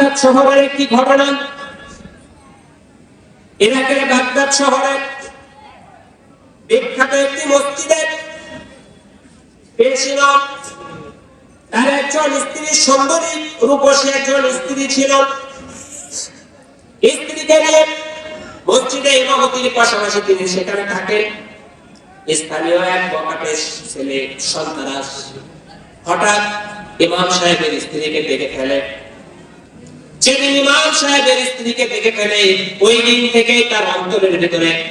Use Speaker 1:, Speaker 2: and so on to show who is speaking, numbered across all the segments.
Speaker 1: Baghdad শহরের একটি ঘটনা। ইরাকের বাগদাদ শহরে বিখ্যাত একটি মসজিদে পেয়েছিল তার একজন স্ত্রী সুন্দরী, রূপসী একজন স্ত্রী ছিল। স্ত্রীকে নিয়ে মসজিদে ইমামতির পাশাপাশি তিনি সেখানে থাকেন। স্থানীয় এক বকাটের ছেলে সন্তানাস হঠাৎ ইমাম সাহেবের স্ত্রীকে দেখে ফেলে। যেদিন ইমাম সাহেবের স্ত্রীকে দেখে ফেলে, ওই দিন থেকে তার অন্তরের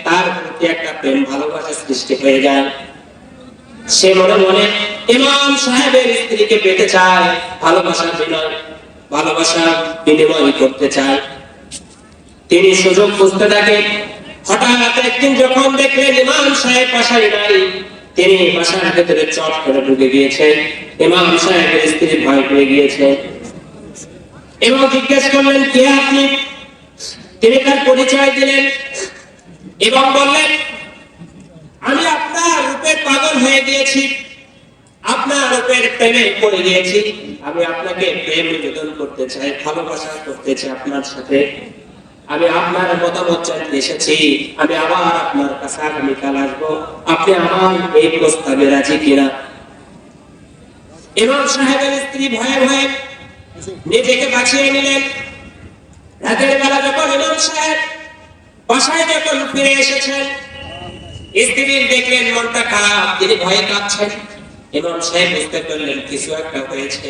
Speaker 1: তার প্রতি একটা প্রেম, ভালোবাসা সৃষ্টি হয়ে যায়। সে মনে মনে ইমাম সাহেবের স্ত্রীকে পেতে চায় ভালোবাসার বিনয়, ভালোবাসা বিনিময় করতে চায়। তিনি সুযোগ খুঁজতে থাকেন হঠাৎ একদিন যখন দেখলেন ইমাম সাহেব বাসায় নাই, তিনি বাসার ভেতরে চট করে ঢুকে গিয়েছেন। ইমাম সাহেবের স্ত্রী ভয় পেয়ে গিয়েছে। এবং জিজ্ঞেস করলেন, কে আপনি? তিনি তার পরিচয় দিলেন এবং বললেন, আমি আপনার রূপে পাগল হয়ে গিয়েছি। আপনার রূপের প্রেমে পড়ে গিয়েছি। আমি আপনাকে প্রেম নিবেদন করতে চাই, ভালোবাসা করতে চাই আপনার সাথে। আমি আপনার মতামত চাইতে এসেছি। আমি আবার আপনার কাছে আগামীকাল আসব। আপনি আমার এই প্রস্তাবে রাজি কিনা? এবং সাহেবের স্ত্রী ভয়ে ভয়ে নিজেকে বাঁচিয়ে নিলেন। রাতের বেলা যখন ইমাম সাহেব বাসায় যখন ফিরে এসেছেন, স্ত্রীর দেখলেন মনটা খারাপ, তিনি ভয়ে কাঁপছেন ইমাম সাহেব বুঝতে পারলেন কিছু একটা হয়েছে।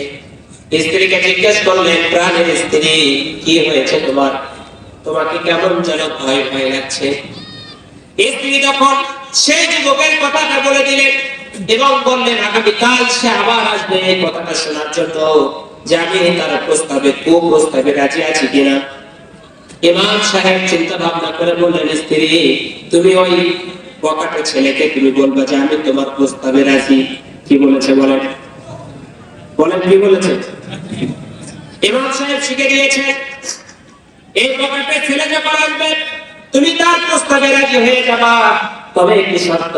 Speaker 1: স্ত্রীকে জিজ্ঞেস করলেন, প্রাণের স্ত্রী, কি হয়েছে তোমার? তোমাকে কেমন যেন ভয় ভয় লাগছে? স্ত্রী তখন সেই যুবকের কথাটা বলে দিলেন এবং বললেন, আগামীকাল সে আবার আসবে এই কথাটা শোনার জন্য। যে আমি তার প্রস্তাবে কু প্রস্তাবে রাজি আছি কিনা? ইমাম সাহেব চিন্তা ভাবনা করে বললেন, স্ত্রী, তুমি ওই বকাটে ছেলেকে তুমি বলবা যে আমি তোমার প্রস্তাবে রাজি। কি বলেছে বলেন? বলেন, কি বলেছে? ইমাম সাহেব শিখে দিয়েছে এই বকাটে ছেলে যখন আসবে, তুমি তার প্রস্তাবে রাজি হয়ে যাবা। তবে একটি শর্ত,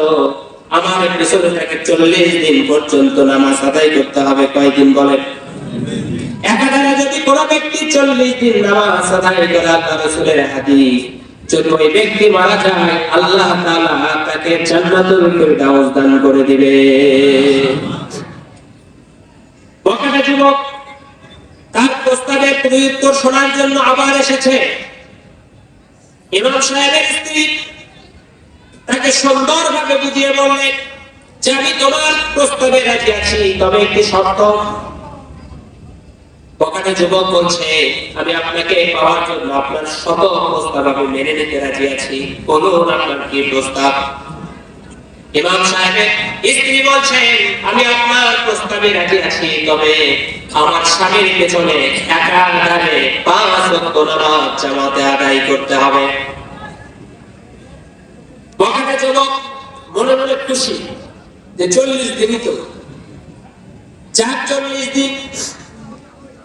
Speaker 1: আমার পিছনে থেকে চল্লিশ দিন পর্যন্ত নামাজ আদায় করতে হবে। কয়দিন বলেন? একাধারে যদি কোন ব্যক্তি চল্লিশ দিন নামাজ আদায় করে আল্লাহ রসুলের হাদিস, যদি ওই ব্যক্তি মারা যায়, আল্লাহ তাআলা তাকে জান্নাতুল ফিরদাউস দান করে দিবে। বকাটা যুবক, তার প্রস্তাবের প্রত্যুত্তর শোনার জন্য আবার এসেছে। ইমাম সাহেবের স্ত্রী তাকে সুন্দরভাবে বুঝিয়ে বললেন যে আমি তোমার প্রস্তাবে রাজি আছি, তবে একটি শর্ত বকাটা যুবক বলছে, আমি আপনাকে পাওয়ার জন্য আপনার শত প্রস্তাব আমি মেনে নিতে রাজি আছি। বলুন আপনার কি প্রস্তাব? ইমাম সাহেবের স্ত্রী বলছেন, আমি আপনার প্রস্তাবে রাজি আছি, তবে আমার স্বামীর পেছনে পাঁচ নামাজ জামাতে আদায় করতে হবে। যুবক মনে মনে খুশি যে চল্লিশ দিনই তো। চার চল্লিশ দিন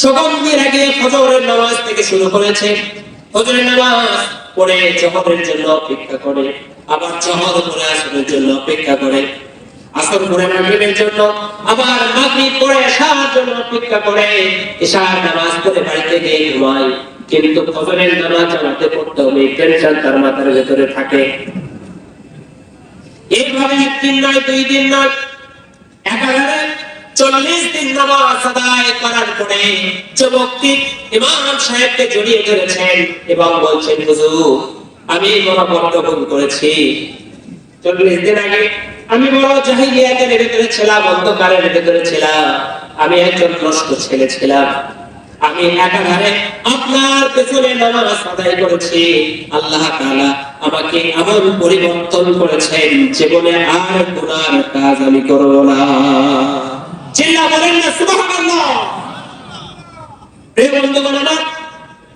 Speaker 1: সুগন্ধি লাগিয়ে ফজরের নামাজ থেকে শুরু করেছে। ফজরের নামাজ পড়ে, জহরের জন্য অপেক্ষা করে, আবার জহর পরে আসরের জন্য অপেক্ষা করে। আসর পরে মাগরিবের জন্য, আবার মাগরিব পরে এশার জন্য অপেক্ষা করে। এশার নামাজ পড়ে বাড়িতে গিয়ে ঘুমায় কিন্তু ফজরের নামাজ জামাতে পড়তে হবে টেনশন তার মাথার ভেতরে থাকে। এইভাবে একদিন নয়, দুই দিন নয় চল্লিশ দিন নামাজ আদায় করার পরে যুবকটি ইমাম সাহেবকে জড়িয়ে ধরেছেন এবং বলছেন, হুজুর, আমি মনোবদ্ধ ভুল করেছি। চল্লিশ দিন আগে আমি বড় জাহিলিয়াতের ভেতরে ছিলাম, অন্ধকারের ভেতরে ছিলাম। আমি একজন নষ্ট ছেলে ছিলাম। আমি একাধারে আপনার পেছনে নামাজ আদায় করেছি। আল্লাহ তাআলা আমাকে এমন পরিবর্তন করেছেন। জীবনে আর গুনার কাজ আমি করব না চিল্লা বলেন না সুবহানাল্লাহ প্রিয় বন্ধুগণ আমার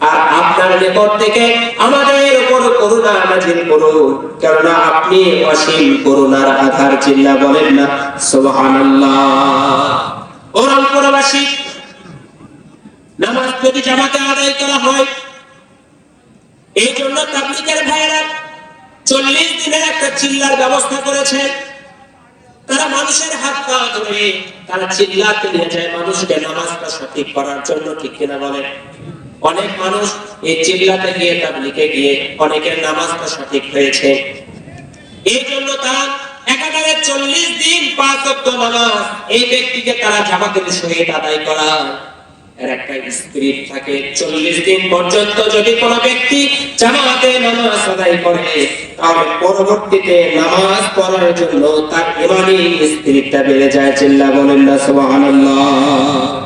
Speaker 1: আর আপনার নিকট থেকে আমাদের উপর করুণা নাজিল করুন। কেননা আপনি অসীম করুণার আধার চিল্লা বলেন না। সুবহানাল্লাহ। ও রংপুরবাসী নামাজ যদি জামাতে আদায় করা হয়, এই জন্য তাবলিগের ভাইয়েরা চল্লিশ দিনের একটা চিল্লার ব্যবস্থা করেছে। তারা মানুষের হাত পা ধরে তারা চিল্লাতে নিয়ে যায়। মানুষকে নামাজটা সঠিক করার জন্য ঠিক কিনা বলেন। অনেক মানুষ এই চিল্লাতে গিয়ে তাবলিকে গিয়ে অনেকের নামাজটা সঠিক হয়েছে। এই জন্য তারা একাধারে চল্লিশ দিন পাঁচ অক্ট নামাজ এই ব্যক্তিকে তারা জামাতের সহিত আদায় করা। এর একটা থাকে, চল্লিশ দিন পর্যন্ত যদি কোনো ব্যক্তি জামাতে নামাজ আদায় করে পরবর্তীতে নামাজ পড়ার জন্য তার ইমানি স্পিরিটটা বেড়ে যায়, চিল্লা বলেন না, সুবহানাল্লাহ।